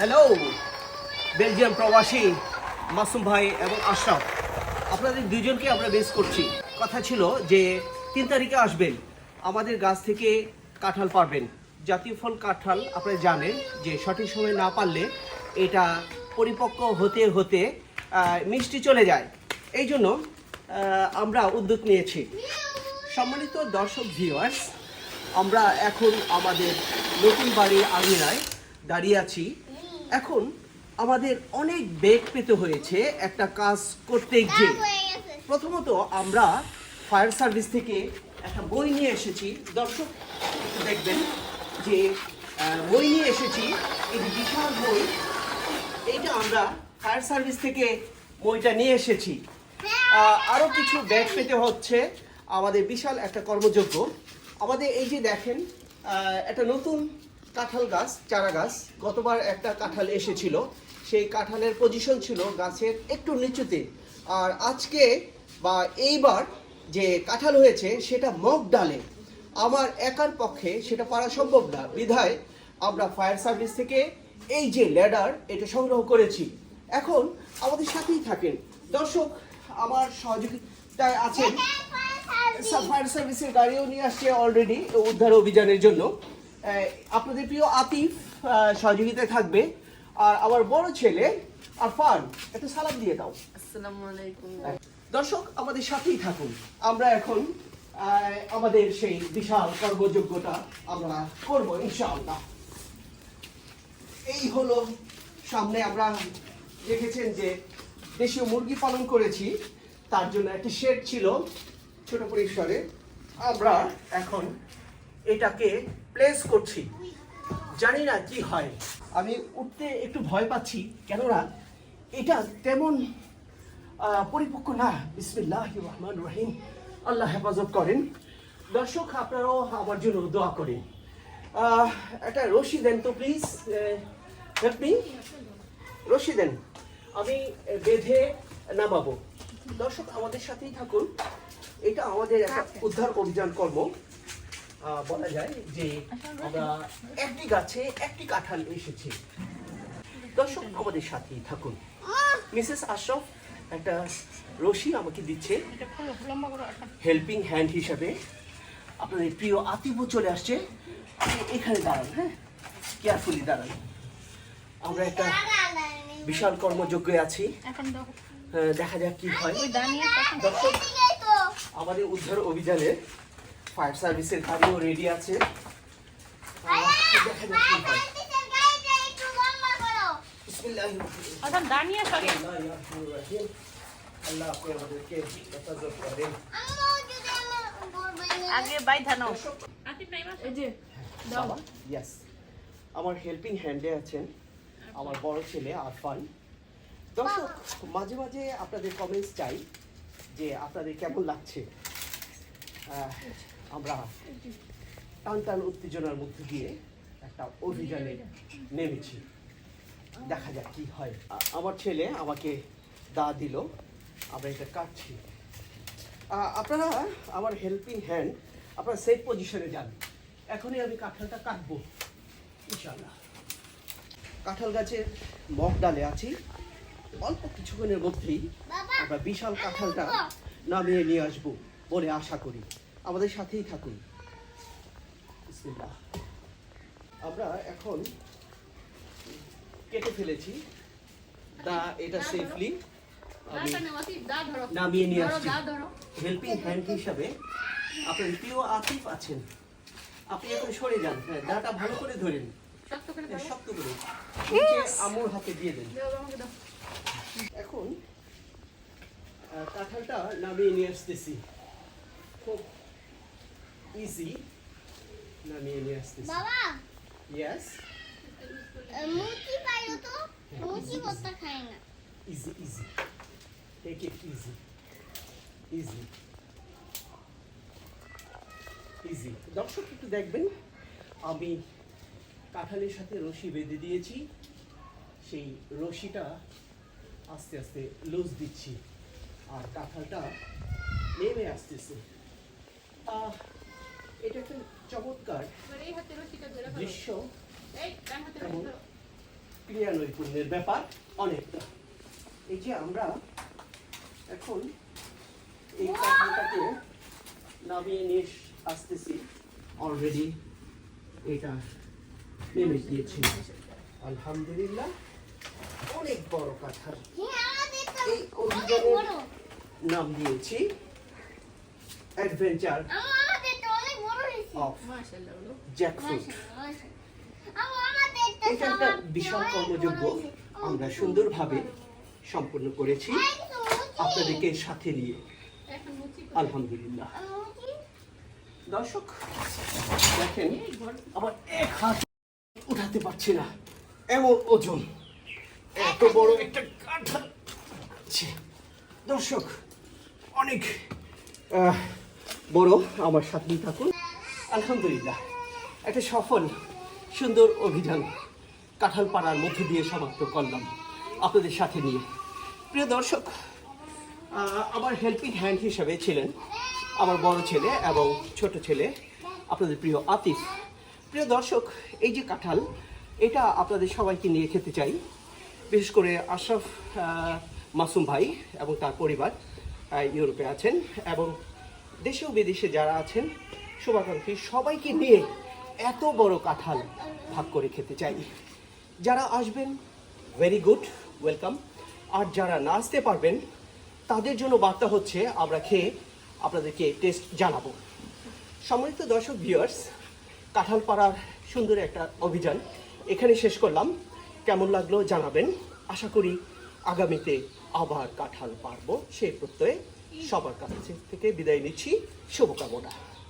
Hello Belgium প্রবাসী মাসুম ভাই এবং আশরাফ। আপনাদের দুজনকে আমরা বেস করছি। কথা ছিল যে তিন তারিখে আসবেন, আমাদের গাছ থেকে কাঁঠাল পারবেন জাতীয় ফল কাঁঠাল আপনারা জানেন যে সঠিক সময় না পারলে এটা পরিপক্ক হতে হতে মিষ্টি চলে যায়। এই জন্য আমরা উদ্যোগ নিয়েছি। সম্মানিত দর্শক ভিউয়ার্স আমরা এখন আমাদের নতুন বাড়ির আঙিনায় দাঁড়িয়ে আছি। এখন আমাদের অনেক বেগ পেতে হয়েছে একটা কাজ করতে গিয়ে। প্রথমত আমরা ফায়ার সার্ভিস থেকে একটা বই নিয়ে এসেছি। দর্শক দেখবেন যে বই নিয়ে এসেছি। এই বিশাল বই এইটা আমরা ফায়ার সার্ভিস থেকে বইটা নিয়ে এসেছি। আরও কিছু ব্যাগ পেতে হচ্ছে। আমাদের বিশাল একটা কর্মযোগ্য। আমাদের এই যে দেখেন একটা নতুন কাঁঠাল গাছ চারা গাছ গতবার একটা কাঁঠাল এসেছিল। সেই কাঁঠালের পজিশন ছিল গাছের একটু নিচুতে। আর আজকে বা এইবার যে কাঁঠাল হয়েছে সেটা মগ ডালে। আমার একার পক্ষে সেটা পারা সম্ভব না। বিধায় আমরা ফায়ার সার্ভিস থেকে এই যে ল্যাডার এটা সংগ্রহ করেছি। এখন আমাদের সাথেই থাকেন। দর্শক আমার সহযোগিতায় আছেন। ফায়ার সার্ভিসের গাড়িও নিয়ে আসছে অলরেডি উদ্ধার অভিযানের জন্য। আপনাদের প্রিয় আতিফ সহযোগিতায় থাকবে। আর আমার বড় ছেলে আর আরফান একটু সালাম দিয়ে দাও। আসসালামু আলাইকুম। দর্শক আমাদের সাথেই থাকুন। আমরা এখন আমাদের সেই বিশাল কর্মযোগ্যটা আমরা করব ইনশাআল্লাহ। এই হলো সামনে আমরা দেখেছেন যে দেশীয় মুরগি পালন করেছি। তার জন্য একটি শেড ছিল ছোট পরিসরে। আমরা এখন এটাকে প্লেস করছি। জানি না কি হয়। আমি উঠতে একটু ভয় পাচ্ছি কেননা এটা তেমন পরিপক্ক না। বিসমিল্লাহ রহমান রহিম। আল্লাহ হেফাজত করেন। দর্শক আপনারাও আমার জন্য দোয়া করেন। একটা রশি দেন তো প্লিজ হেল্প মি রশি দেন। আমি বেঁধে নামাবো। দর্শক আমাদের সাথেই থাকুন। এটা আমাদের একটা উদ্ধার অভিযান কর্ম। বলা যায় যে আমরা একটি গাছে একটি কাঁঠাল এসেছি। দর্শক আমাদের সাথেই থাকুন। মিসেস আশরফ একটা রশি আমাকে দিচ্ছে। হেল্পিং হ্যান্ড হিসাবে। আপনাদের প্রিয় আতিফও চলে আসছে। এখানে দাঁড়ান হ্যাঁ? কেয়ারফুলি দাঁড়ান। আমরা একটা বিশাল কর্মযজ্ঞে আছি। দেখা যাক কি হয়। দর্শক আমাদের উদ্ধার অভিযানে ফায়ার সার্ভিসের গাড়িও রেডি আছে আমার হেল্পিং হ্যান্ডে আছেন আমার বড় ছেলে আরফান। দর্শক মাঝে মাঝে আপনাদের কমেন্টস চাই যে আপনাদের কেমন লাগছে। আহ, আমরা টান টান উত্তেজনার মধ্যে দিয়ে একটা অভিযানে নেমেছি। দেখা যাক কি হয়। আমার ছেলে আমাকে দা দিল আমরা এটা কাটছি। আপনারা আমার হেল্পিং হ্যান্ড আপনারা সেফ পজিশনে যান। এখনই আমি কাঁঠালটা কাটবো। ইনশাল্লাহ কাঁঠাল গাছের মগ ডালে আছি। অল্প কিছুক্ষণের মধ্যেই আমরা বিশাল কাঁঠালটা নামিয়ে নিয়ে আসব বলে আশা করি। আমাদের সাথেই থাকুন। আমরা এখন কেটে ফেলেছি। দা এটা সেফলি নামিয়ে নিয়ে আসছি। হেল্পিং হ্যান্ড হিসাবে আপনার প্রিয় আতিফ আছেন। আপনি এখন সরে যান। হ্যাঁ দাটা ভালো করে ধরেন। হ্যাঁ, শক্ত করে। নিচে আমুর হাতে দিয়ে দেন। এখন কাঁঠালটা নামিয়ে নিয়ে আসতেছি। খুব ইজি নামিয়ে নিয়ে আসতেছি বাবা ইয়েস মুচি পাইলো তো মুচি বস্তা খায় না easy easy take it easy easy easy দর্শক একটু দেখবেন আমি কাঁঠালের সাথে রশি বেঁধে দিয়েছি। সেই রশিটা আস্তে আস্তে লুজ দিচ্ছি। আর কাঁঠালটা নেমে আসতেছে। আহ, এটা একটা চমৎকার ধরে দৃশ্য। এবং ক্রিয়া নৈপুণ্যের ব্যাপার অনেকটা। এই যে আমরা এখন এই কাঠাটাকে নামিয়ে নিয়ে আসতেছি। অলরেডি এটা নেমে গিয়েছি। আলহামদুলিল্লাহ অনেক বড় কাঠাল হ্যাঁ এই অভিযানের নাম দিয়েছি অ্যাডভেঞ্চার আমাদেরটা অনেক বড় হয়েছে অফ জ্যাকফ্রুট এটা একটা বিশাল কর্মযোগ্য আমরা সুন্দরভাবে সম্পূর্ণ করেছি। আপনাদেরকে সাথে নিয়ে। আলহামদুলিল্লাহ। দর্শক দেখেন আবার এক হাত উঠাতে পারছি না। এমন ওজন। এত বড় একটা কাঁঠাল ছি, দর্শক অনেক বড়। আমার সাথেই থাকুন। আলহামদুলিল্লাহ, একটা সফল, সুন্দর অভিযান কাঁঠাল পাড়ার মধ্য দিয়ে সমাপ্ত করলাম আপনাদের সাথে নিয়ে। প্রিয় দর্শক আমার হেল্পিং হ্যান্ড হিসাবে ছিলেন আমার বড় ছেলে এবং ছোট ছেলে, আপনাদের প্রিয় আতিফ। প্রিয় দর্শক, এই যে কাঁঠাল, এটা আপনাদের সবাইকে নিয়ে খেতে চাই। বিশেষ করে আশরাফ মাসুম ভাই এবং তার পরিবার ইউরোপে আছেন এবং দেশেও বিদেশে যারা আছেন শুভাকাঙ্ক্ষী, সবাইকে নিয়ে এত বড় কাঁঠাল ভাগ করে খেতে চাই। যারা আসবেন ভেরি গুড ওয়েলকাম আর যারা না আসতে পারবেন, তাদের জন্য বার্তা হচ্ছে, আমরা খেয়ে আপনাদেরকে টেস্ট জানাব। সম্মানিত দর্শক ভিউয়ার্স কাঁঠালপাড়ার সুন্দর একটা অভিযান এখানে শেষ করলাম। কেমন লাগল জানাবেন। আশা করি আগামীতে আবার কাঁঠাল পারব সেই প্রত্যয়ে সবার কাছে থেকে বিদায় নিচ্ছি। শুভকামনা।